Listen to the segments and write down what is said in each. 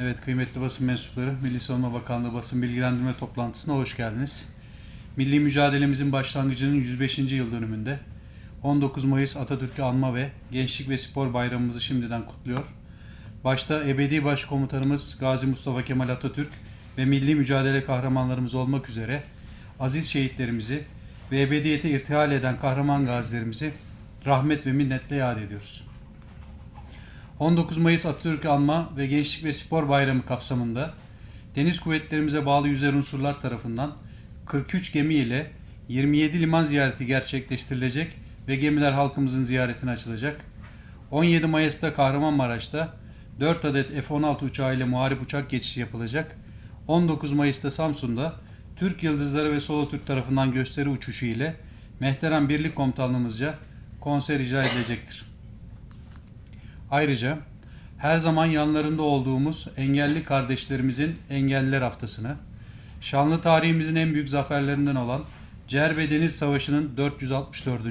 Evet kıymetli basın mensupları, Milli Savunma Bakanlığı basın bilgilendirme toplantısına hoş geldiniz. Milli mücadelemizin başlangıcının 105. yıl dönümünde 19 Mayıs Atatürk'ü anma ve Gençlik ve Spor Bayramımızı şimdiden kutluyor. Başta ebedi başkomutanımız Gazi Mustafa Kemal Atatürk ve milli mücadele kahramanlarımız olmak üzere aziz şehitlerimizi ve ebediyete irtihal eden kahraman gazilerimizi rahmet ve minnetle yad ediyoruz. 19 Mayıs Atatürk'ü anma ve Gençlik ve Spor Bayramı kapsamında Deniz Kuvvetlerimize bağlı yüzer unsurlar tarafından 43 gemi ile 27 liman ziyareti gerçekleştirilecek ve gemiler halkımızın ziyaretine açılacak. 17 Mayıs'ta Kahramanmaraş'ta 4 adet F-16 uçağı ile muharip uçak geçişi yapılacak. 19 Mayıs'ta Samsun'da Türk Yıldızları ve Solo Türk tarafından gösteri uçuşu ile Mehteran Birlik Komutanlığımızca konser icra edilecektir. Ayrıca her zaman yanlarında olduğumuz engelli kardeşlerimizin Engelliler Haftası'nı, şanlı tarihimizin en büyük zaferlerinden olan Cerbe Deniz Savaşı'nın 464.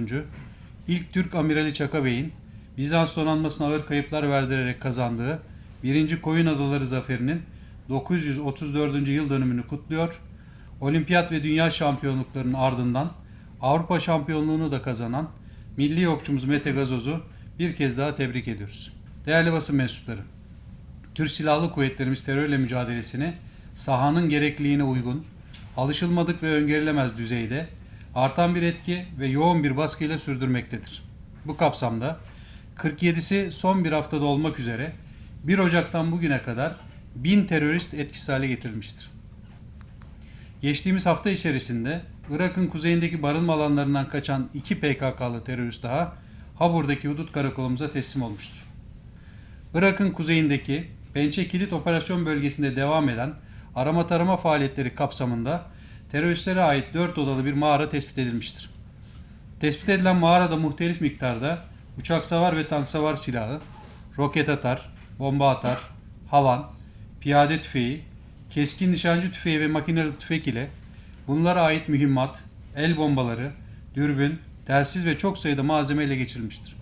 ilk Türk Amirali Çaka Bey'in Bizans donanmasına ağır kayıplar verdirerek kazandığı 1. Koyun Adaları Zaferi'nin 934. yıl dönümünü kutluyor. Olimpiyat ve dünya şampiyonluklarının ardından Avrupa şampiyonluğunu da kazanan milli okçumuz Mete Gazoz'u bir kez daha tebrik ediyoruz. Değerli basın mensupları, Türk Silahlı Kuvvetlerimiz terörle mücadelesini sahanın gerekliliğine uygun, alışılmadık ve öngörülemez düzeyde artan bir etki ve yoğun bir baskıyla sürdürmektedir. Bu kapsamda 47'si son bir haftada olmak üzere 1 Ocak'tan bugüne kadar 1000 terörist etkisiz hale getirilmiştir. Geçtiğimiz hafta içerisinde Irak'ın kuzeyindeki barınma alanlarından kaçan iki PKK'lı terörist daha Habur'daki hudut karakolumuza teslim olmuştur. Irak'ın kuzeyindeki Pençe Kilit Operasyon Bölgesi'nde devam eden arama tarama faaliyetleri kapsamında teröristlere ait 4 odalı bir mağara tespit edilmiştir. Tespit edilen mağarada muhtelif miktarda uçak savar ve tank savar silahı, roket atar, bomba atar, havan, piyade tüfeği, keskin nişancı tüfeği ve makineli tüfek ile bunlara ait mühimmat, el bombaları, dürbün, telsiz ve çok sayıda malzeme ele geçirilmiştir.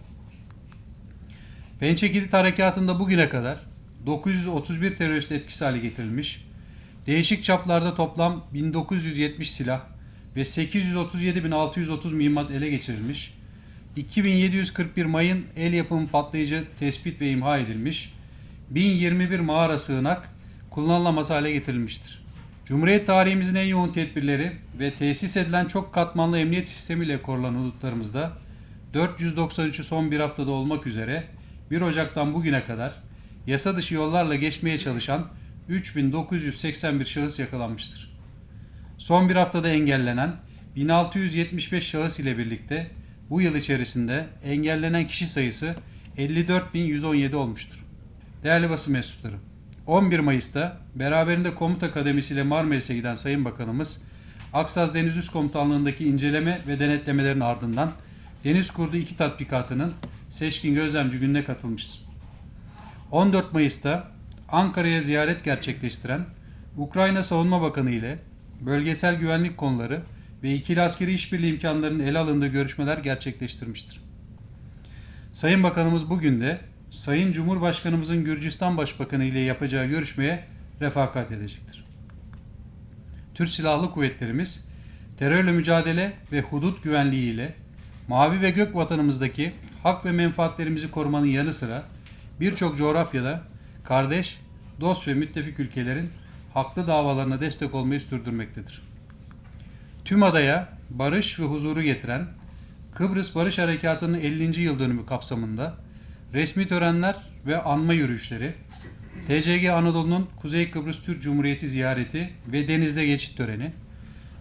Pençe Kilit Harekatı'nda bugüne kadar 931 terörist etkisiz hale getirilmiş, değişik çaplarda toplam 1970 silah ve 837.630 mühimmat ele geçirilmiş, 2741 mayın el yapımı patlayıcı tespit ve imha edilmiş, 1021 mağara sığınak kullanılamaz hale getirilmiştir. Cumhuriyet tarihimizin en yoğun tedbirleri ve tesis edilen çok katmanlı emniyet sistemiyle korulan hudutlarımızda 493'ü son bir haftada olmak üzere 1 Ocak'tan bugüne kadar yasa dışı yollarla geçmeye çalışan 3981 şahıs yakalanmıştır. Son bir haftada engellenen 1675 şahıs ile birlikte bu yıl içerisinde engellenen kişi sayısı 54.117 olmuştur. Değerli basın mensupları, 11 Mayıs'ta beraberinde komuta kademesiyle Marmaris'e giden Sayın Bakanımız, Aksaz Deniz Üst Komutanlığı'ndaki inceleme ve denetlemelerin ardından Deniz Kurdu 2 tatbikatının seçkin gözlemci gününe katılmıştır. 14 Mayıs'ta Ankara'ya ziyaret gerçekleştiren Ukrayna Savunma Bakanı ile bölgesel güvenlik konuları ve ikili askeri işbirliği imkanlarının ele alındığı görüşmeler gerçekleştirmiştir. Sayın Bakanımız bugün de Sayın Cumhurbaşkanımızın Gürcistan Başbakanı ile yapacağı görüşmeye refakat edecektir. Türk Silahlı Kuvvetlerimiz terörle mücadele ve hudut güvenliği ile mavi ve gök vatanımızdaki hak ve menfaatlerimizi korumanın yanı sıra birçok coğrafyada kardeş, dost ve müttefik ülkelerin haklı davalarına destek olmayı sürdürmektedir. Tüm adaya barış ve huzuru getiren Kıbrıs Barış Harekatı'nın 50. yıl dönümü kapsamında resmi törenler ve anma yürüyüşleri, TCG Anadolu'nun Kuzey Kıbrıs Türk Cumhuriyeti ziyareti ve denizde geçit töreni,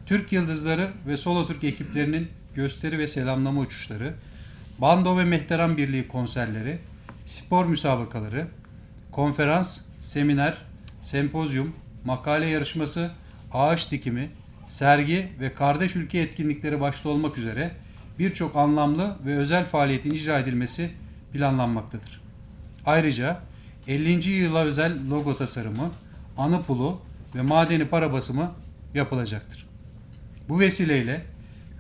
Türk Yıldızları ve Solo Türk ekiplerinin gösteri ve selamlama uçuşları, Bando ve Mehteran Birliği konserleri, spor müsabakaları, konferans, seminer, sempozyum, makale yarışması, ağaç dikimi, sergi ve kardeş ülke etkinlikleri başta olmak üzere birçok anlamlı ve özel faaliyetin icra edilmesi planlanmaktadır. Ayrıca 50. yıla özel logo tasarımı, anı pulu ve madeni para basımı yapılacaktır. Bu vesileyle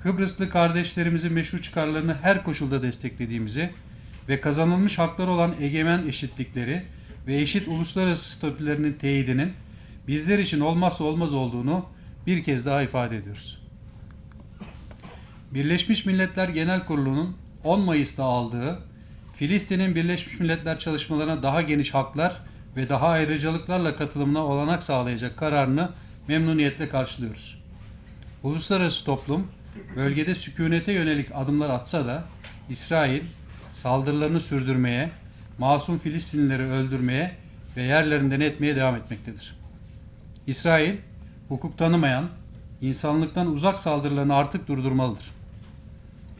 Kıbrıslı kardeşlerimizin meşru çıkarlarını her koşulda desteklediğimizi ve kazanılmış hakları olan egemen eşitlikleri ve eşit uluslararası statülerinin teyidinin bizler için olmazsa olmaz olduğunu bir kez daha ifade ediyoruz. Birleşmiş Milletler Genel Kurulu'nun 10 Mayıs'ta aldığı Filistin'in Birleşmiş Milletler çalışmalarına daha geniş haklar ve daha ayrıcalıklarla katılımına olanak sağlayacak kararını memnuniyetle karşılıyoruz. Uluslararası toplum bölgede sükunete yönelik adımlar atsa da İsrail saldırılarını sürdürmeye, masum Filistinlileri öldürmeye ve yerlerinden etmeye devam etmektedir. İsrail hukuk tanımayan, insanlıktan uzak saldırılarını artık durdurmalıdır.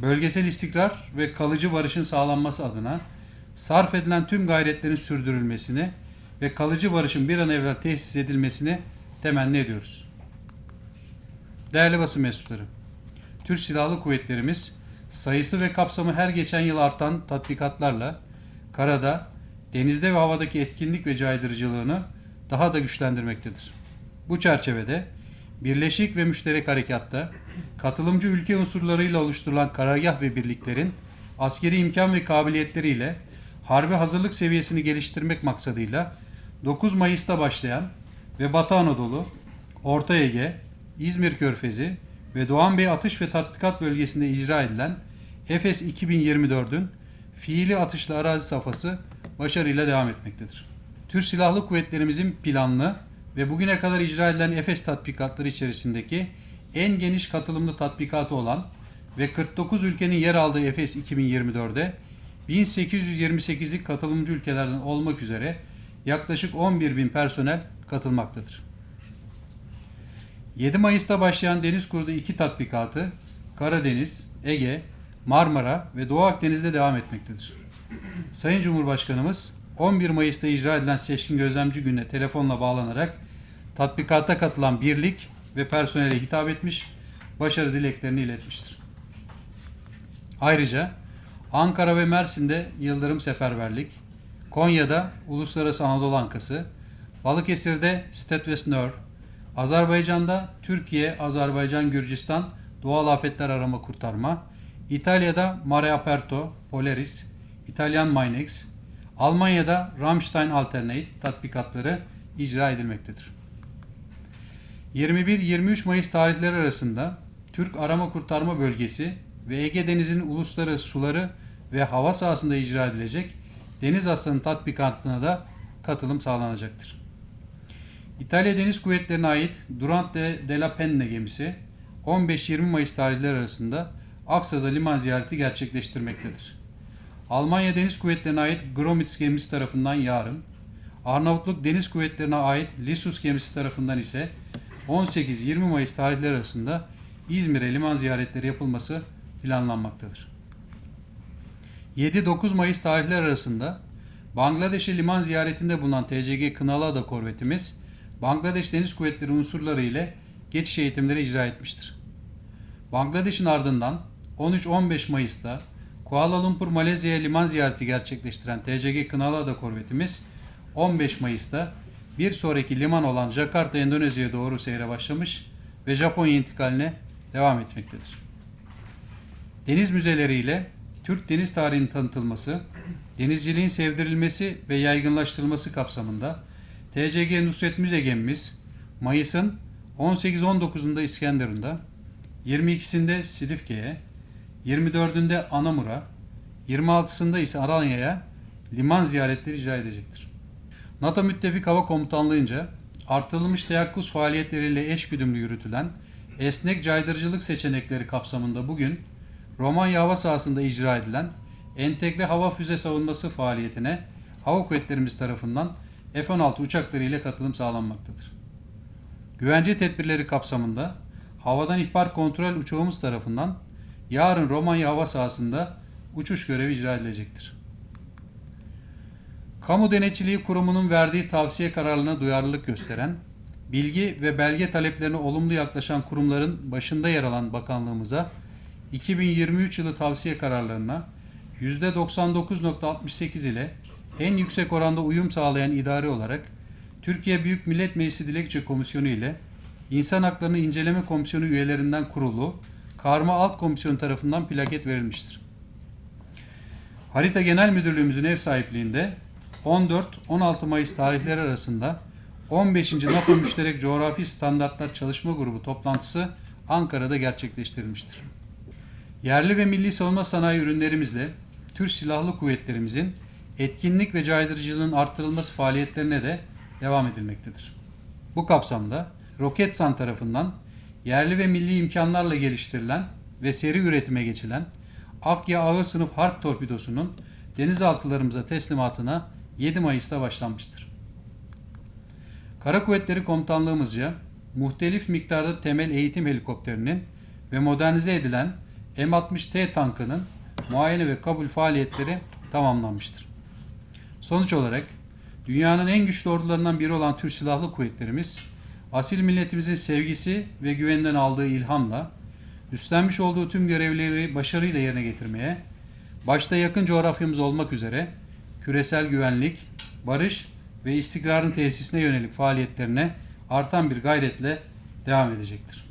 Bölgesel istikrar ve kalıcı barışın sağlanması adına sarf edilen tüm gayretlerin sürdürülmesini ve kalıcı barışın bir an evvel tesis edilmesini temenni ediyoruz. Değerli basın mensupları, Türk Silahlı Kuvvetlerimiz sayısı ve kapsamı her geçen yıl artan tatbikatlarla karada, denizde ve havadaki etkinlik ve caydırıcılığını daha da güçlendirmektedir. Bu çerçevede birleşik ve müşterek harekatta katılımcı ülke unsurlarıyla oluşturulan karargah ve birliklerin askeri imkan ve kabiliyetleriyle harbi hazırlık seviyesini geliştirmek maksadıyla 9 Mayıs'ta başlayan ve Batı Anadolu, Orta Ege, İzmir Körfezi ve Doğan Bey Atış ve Tatbikat Bölgesi'nde icra edilen Efes 2024'ün fiili atışlı arazi safhası başarıyla devam etmektedir. Türk Silahlı Kuvvetlerimizin planlı ve bugüne kadar icra edilen Efes tatbikatları içerisindeki en geniş katılımlı tatbikatı olan ve 49 ülkenin yer aldığı Efes 2024'de 1828'lik katılımcı ülkelerden olmak üzere yaklaşık 11 bin personel katılmaktadır. 7 Mayıs'ta başlayan Deniz Kurdu 2 tatbikatı Karadeniz, Ege, Marmara ve Doğu Akdeniz'de devam etmektedir. Sayın Cumhurbaşkanımız 11 Mayıs'ta icra edilen seçkin gözlemci gününe telefonla bağlanarak tatbikata katılan birlik ve personele hitap etmiş, başarı dileklerini iletmiştir. Ayrıca Ankara ve Mersin'de Yıldırım Seferberlik, Konya'da Uluslararası Anadolu Ankası, Balıkesir'de Stetves Nör, Azerbaycan'da Türkiye, Azerbaycan, Gürcistan Doğal Afetler Arama Kurtarma, İtalya'da Mare Aperto, Polaris, İtalyan Minex, Almanya'da Rammstein Alternate tatbikatları icra edilmektedir. 21-23 Mayıs tarihleri arasında Türk Arama Kurtarma Bölgesi ve Ege Denizi'nin uluslararası suları ve hava sahasında icra edilecek Deniz Aslanı tatbikatına da katılım sağlanacaktır. İtalya Deniz Kuvvetleri'ne ait Durante della Penne gemisi 15-20 Mayıs tarihleri arasında Aksaz'a liman ziyareti gerçekleştirmektedir. Almanya Deniz Kuvvetleri'ne ait Gromits gemisi tarafından yarın, Arnavutluk Deniz Kuvvetleri'ne ait Lissus gemisi tarafından ise 18-20 Mayıs tarihleri arasında İzmir'e liman ziyaretleri yapılması planlanmaktadır. 7-9 Mayıs tarihler arasında Bangladeş'e liman ziyaretinde bulunan TCG Kınalıada korvetimiz Bangladeş Deniz Kuvvetleri unsurları ile geçiş eğitimleri icra etmiştir. Bangladeş'in ardından 13-15 Mayıs'ta Kuala Lumpur Malezya'ya liman ziyareti gerçekleştiren TCG Kınalıada korvetimiz 15 Mayıs'ta bir sonraki liman olan Jakarta Endonezya'ya doğru seyre başlamış ve Japonya intikaline devam etmektedir. Deniz müzeleriyle Türk deniz tarihinin tanıtılması, denizciliğin sevdirilmesi ve yaygınlaştırılması kapsamında TCG Nusret Müze gemimiz Mayıs'ın 18-19'unda İskenderun'da, 22'sinde Silifke'ye, 24'ünde Anamur'a, 26'sında ise Alanya'ya liman ziyaretleri icra edecektir. NATO Müttefik Hava Komutanlığı'nca artırılmış teyakkuz faaliyetleriyle eşgüdümlü yürütülen esnek caydırıcılık seçenekleri kapsamında bugün Romanya hava sahasında icra edilen entegre hava füze savunması faaliyetine hava kuvvetlerimiz tarafından F-16 uçakları ile katılım sağlanmaktadır. Güvence tedbirleri kapsamında havadan ihbar kontrol uçağımız tarafından yarın Romanya hava sahasında uçuş görevi icra edilecektir. Kamu Denetçiliği Kurumu'nun verdiği tavsiye kararlarına duyarlılık gösteren, bilgi ve belge taleplerine olumlu yaklaşan kurumların başında yer alan bakanlığımıza 2023 yılı tavsiye kararlarına %99.68 ile en yüksek oranda uyum sağlayan idare olarak Türkiye Büyük Millet Meclisi Dilekçe Komisyonu ile İnsan Haklarını İnceleme Komisyonu üyelerinden kurulu Karma Alt Komisyon tarafından plaket verilmiştir. Harita Genel Müdürlüğümüzün ev sahipliğinde 14-16 Mayıs tarihleri arasında 15. NATO Müşterek Coğrafi Standartlar Çalışma Grubu toplantısı Ankara'da gerçekleştirilmiştir. Yerli ve milli savunma sanayi ürünlerimizle Türk Silahlı Kuvvetlerimizin etkinlik ve caydırıcılığın artırılması faaliyetlerine de devam edilmektedir. Bu kapsamda Roketsan tarafından yerli ve milli imkanlarla geliştirilen ve seri üretime geçilen Akya Ağır Sınıf Harp Torpidosu'nun denizaltılarımıza teslimatına 7 Mayıs'ta başlanmıştır. Kara Kuvvetleri Komutanlığımızca muhtelif miktarda temel eğitim helikopterinin ve modernize edilen M60T tankının muayene ve kabul faaliyetleri tamamlanmıştır. Sonuç olarak dünyanın en güçlü ordularından biri olan Türk Silahlı Kuvvetlerimiz, asil milletimizin sevgisi ve güveninden aldığı ilhamla üstlenmiş olduğu tüm görevleri başarıyla yerine getirmeye, başta yakın coğrafyamız olmak üzere küresel güvenlik, barış ve istikrarın tesisine yönelik faaliyetlerine artan bir gayretle devam edecektir.